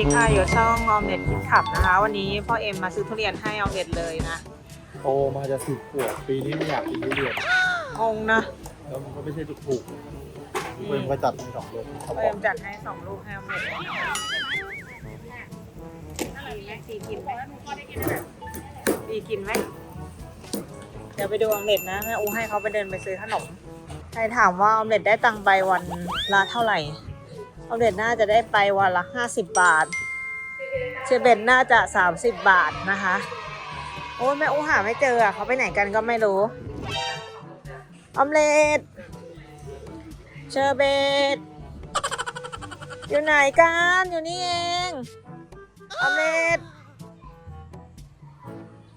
ดีค่ะอยู่ช่องออมเล็ตคิดขับนะคะ วันนี้พ่อเอ็มมาซื้อทุเรียนให้ออมเล็ตเลยนะโตมาจะสิบขวบปีนี้ไม่อยากกินทุเรียนงงนะแล้วมันก็ไม่ใช่ถูกๆเพื่อนก็จัดให้สองลูกเขาพ่อบอเอ็กมจัดให้สองลูกให้ออมเล็ตเลยนะคะดีไหมดีกินไหมดีกินไหมเดี๋ยวไปดูออมเล็ตนะแม่อูให้เขาไปเดินไปซื้อขนมใครถามว่าออมเล็ตได้ตังค์ไปวันละเท่าไหร่ ออมเล็ตน่าจะได้ไปวันละห้าสิบบาท เชเบนน่าจะสามสิบบาทนะคะ โอ้ยแม่อู้หาไม่เจออะเขาไปไหนกันก็ไม่รู้ ออมเล็ตเชเบตอยู่ไหนกัน อยู่นี่เองออมเล็ต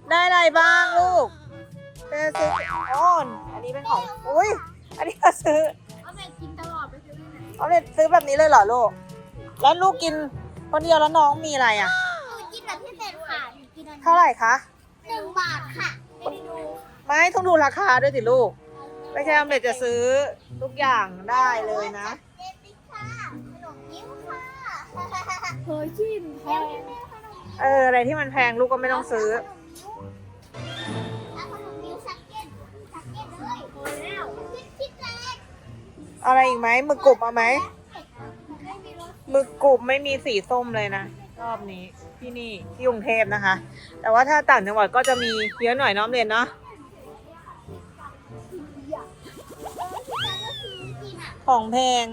ได้อะไรบ้างลูกเธอซื้อโอนอันนี้เป็นของ อุ้ย อันนี้ก็ซื้อ เอาไปกินตลอด ไปซื้อที่ไหนออมเล็ตซื้อแบบนี้เลยเหรอลูก แล้วลูกกินคนเดียวแล้วน้องมีอะไรอะ หนูกินแบบพิเศษค่ะหนูกินอันนี้เท่าไหร่คะ หนึ่งบาทค่ะไม่ได้ดูไม่ต้องดูราคาด้วยสิลูก ไม่ใช่ออมเล็ตจะซื้อทุกอย่างได้เลยนะ เจปิกค่ะขนมยิ้มค่ะเฮ้ยชิมแพง เอออะไรที่มันแพงลูกก็ไม่ต้องซื้อเอา อะไรอีกไหมหมึกกรุบเอาไหมม่มีรสหมึกกรุบไม่มีสีส้มเลยนะรอบนี้ที่นี่ที่กรุงเทพนะคะ แต่ว่าถ้าต่างจังหวัดก็จะมีเยอะหน่อยน้องเรียนเนาะแล้วก็คือกินอะของแพง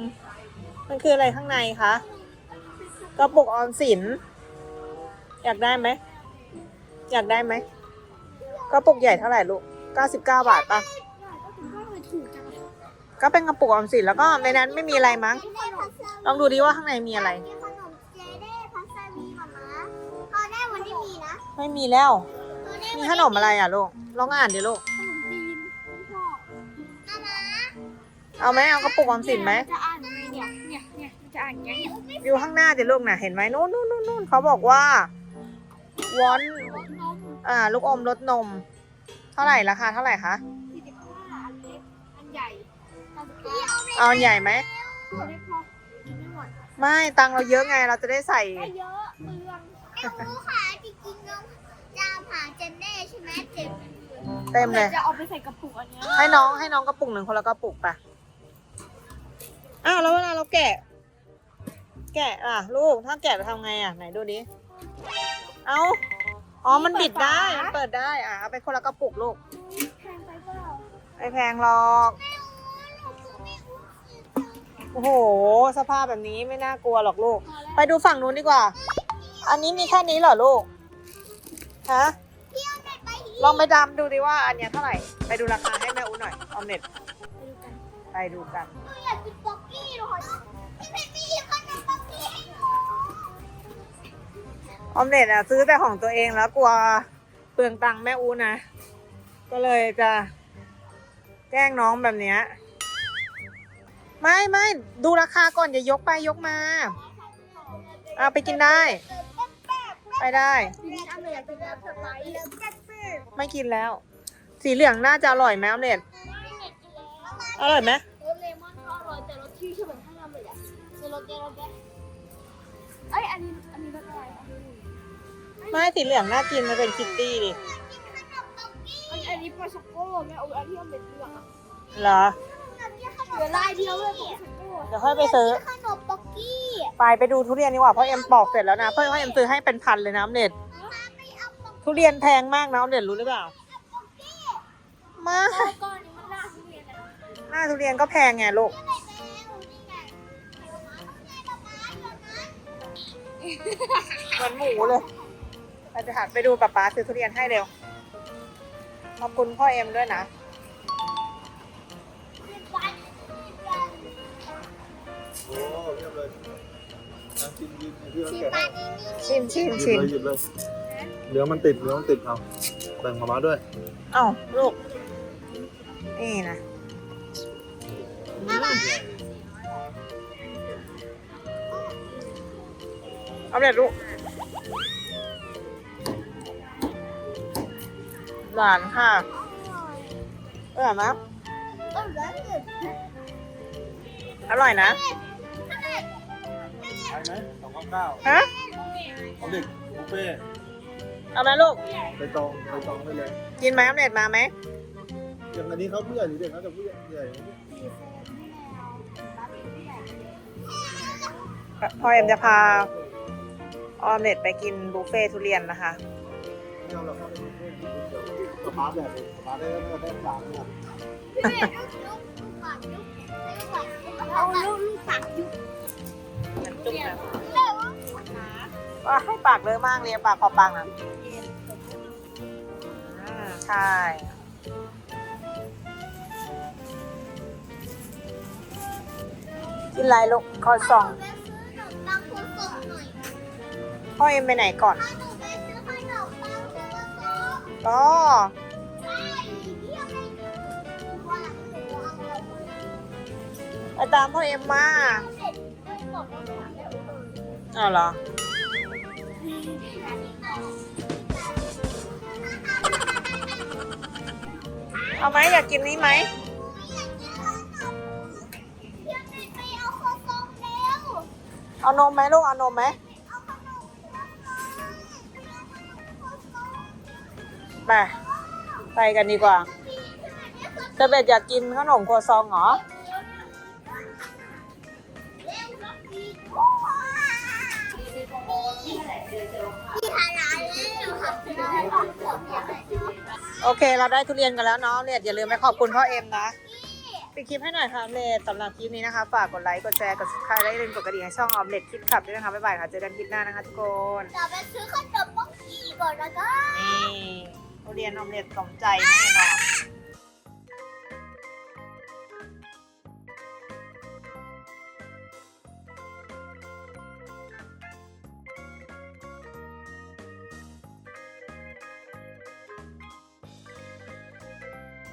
มันคืออะไรข้างในคะกระปุกออมสิน อยากได้ไหม อยากได้ไหมกระปุกใหญ่เท่าไหร่ลูก 99 บาทปะ ก็เป็นกระปุกออมสินแล้วก็ในนั้นไม่มีอะไรมั้งเจเด้พัสเซอร์ลองดูดิว่าข้างในมีอะไร มีขนมเจเด้พัสเซอร์มีมาม่าตอนแรกวันนี้มีนะไม่มีแล้ว ตอนแรกมีขนมอะไรอะลูก ลองอ่านดิลูก ขนมจีนพ่อมาม่าเอาไหมเอากระปุกออมสินไหมจะอ่านยังไงเนี่ยเนี่ยเนี่ยจะอ่านยังไงอยู่ข้างหน้าดิลูกน่ะ เห็นไหมนู่นนู่นนู่นนู่นเขาบอกว่าวอนรสนมอ่า ลูกอมรสนม เท่าไหร่ราคาเท่าไหร่คะ เอาไปเอาอันใหญ่ไหมเอาเล็กพอกินไม่หมดไม่ตังค์เราเยอะไงเราจะได้ใส่ ได้เยอะเปลืองไม่รู้ค่ะจริงๆน้องจะผ่าเจนเน่ใช่ไหมเจ็บเต็มเลย จะเอาไปใส่กระปุกอันเนี้ยให้น้องให้น้องกระปุกหนึ่งคนละกระปุกไปอ้าวแล้วเวลาเราแกะ แกะอะลูกถ้าแกะจะทำไงอะไหนดูดิ เอาอ๋อมันบิดได้มันเปิดได้อะเอาไปคนละกระปุกลูกแพงไปเปล่าไม่แพงหรอก โอ้โห สภาพแบบนี้ไม่น่ากลัวหรอกลูก ไปดูฝั่งนู้นดีกว่า อันนี้มีแค่นี้เหรอลูก ฮะพี่เอาไปไปลองไปดำดูดิว่าอันเนี้ยเท่าไหร่ ไปดูราคาให้แม่อูหน่อยออมเน็ตไปดูกันหนูอยากกินป๊อกกี้เลยพี่เพชรมีขนมป๊อกกี้ให้หนูออมเน็ตอะซื้อแต่ของตัวเองแล้วกลัวเปลืองตังค์แม่อูนะ ก็เลยจะแกล้งน้องแบบเนี้ย ไม่ไม่ดูราคาก่อนอย่ายกไปยกมาเอาไปกินได้ ไปได้ไม่กินแล้ว สีเหลืองน่าจะอร่อยไหมออมเน็ตอร่อยไหมเลมอนก็อร่อยแต่รสที่ชอบเหมือนข้างในเลยอะในรสเจรสเจเอ้ยอันนี้อันนี้รสอะไรอันนี้ไม่สีเหลืองน่ากินมันเป็นคิตตี้ดิอันนี้ปลาช็อกโก้แม่เอาอันที่มันเป็นเปลือกอะเหรอ เหลือลายเดียวเลยปลาช็อกโก้เดี๋ยวค่อยไปซื้อ ขนมป๊อกกี้ไปไปดูทุเรียนดีกว่าเพราะเอ็มปอกเสร็จแล้วนะเพราะเพราะเอ็มซื้อให้เป็นพันเลยนะออมเน็ตไม่เอาป๊อกทุเรียนแพงมากนะออมเน็ตรู้หรือเปล่าไมากี้ก้อนนี้มันน่าทุเรียนนะหน้าทุเรียนก็แพงไงลูกไม่แพงนี่ไงเหมือนหมูเลยเราจะหันไปดูป๊าป๊าซื้อทุเรียนให้เร็วขอบคุณพ่อเอ็มด้วยนะ ชิแกะปานีนี่ชิมชิมหยิชิบมเลยหยิบเลยเดี๋ยวมันติดเดี๋ยวมันติดเอาแบ่งมาม่าด้วยเอ้าลูก นี่นะอืมเอาเด็ดลูก หวานค่ะอร่อยไหมเออแล้วเกิดอร่อยนะไปไหม สองคนของเก้าฮะของเด็กบุฟเฟ่ต์เอาไหมลูก ไปตองไปตองไปเลยกินไหมออมเล็ตมาไหม อย่างอันนี้เขาผู้ใหญ่หรือเด็กเขาจะผู้ใหญ่ใหญ่พ่อเอ็มจะพาออมเล็ตไปกินบุฟเฟ่ทุเรียนนะคะ ไม่เอาเราเข้าไปบุฟเฟ่ต์สปาร์ตแบบสปาร์ตได้ก็ได้สามเนี่ยเอาลูกลูกปากยุบ ว่าว่าให้ปากเลอะมากเลยปากขอปากนะอืมใช่กินอะไรลูกคอสองไปซื้อขนมปังคนสดหน่อยพ่อเอ็มไปไหนก่อนก็ไปตามพ่อเอ็มมา อ้าวเหรอ เอาไหมอยากกินนี้ไหม เอานมไหมลูก เอานมไหมไปไปกันดีกว่าพี่ขนาดนี้คือเจะเบ็ดอยากกินขนมครัวซองเหรอ โอเค เราได้ทุเรียนกันแล้วเนาะเลดอย่าลืมไปขอบคุณพ่อเอ็มนะปิดคลิปให้หน่อยค่ะเลดสำหรับคลิปนี้นะคะ ฝากกดไลค์ กดแชร์ กด subscribe และอย่าลืมกดกระดิ่งให้ช่องออมเล็ตคลิปขับด้วยนะคะ บ๊ายบายค่ะ เจอกันคลิปหน้านะคะทุกคนเดี๋ยวไปซื้อขนมปังกีก่อนนะคะนี่ทุเรียนออมเล็ตสมใจแน่นอน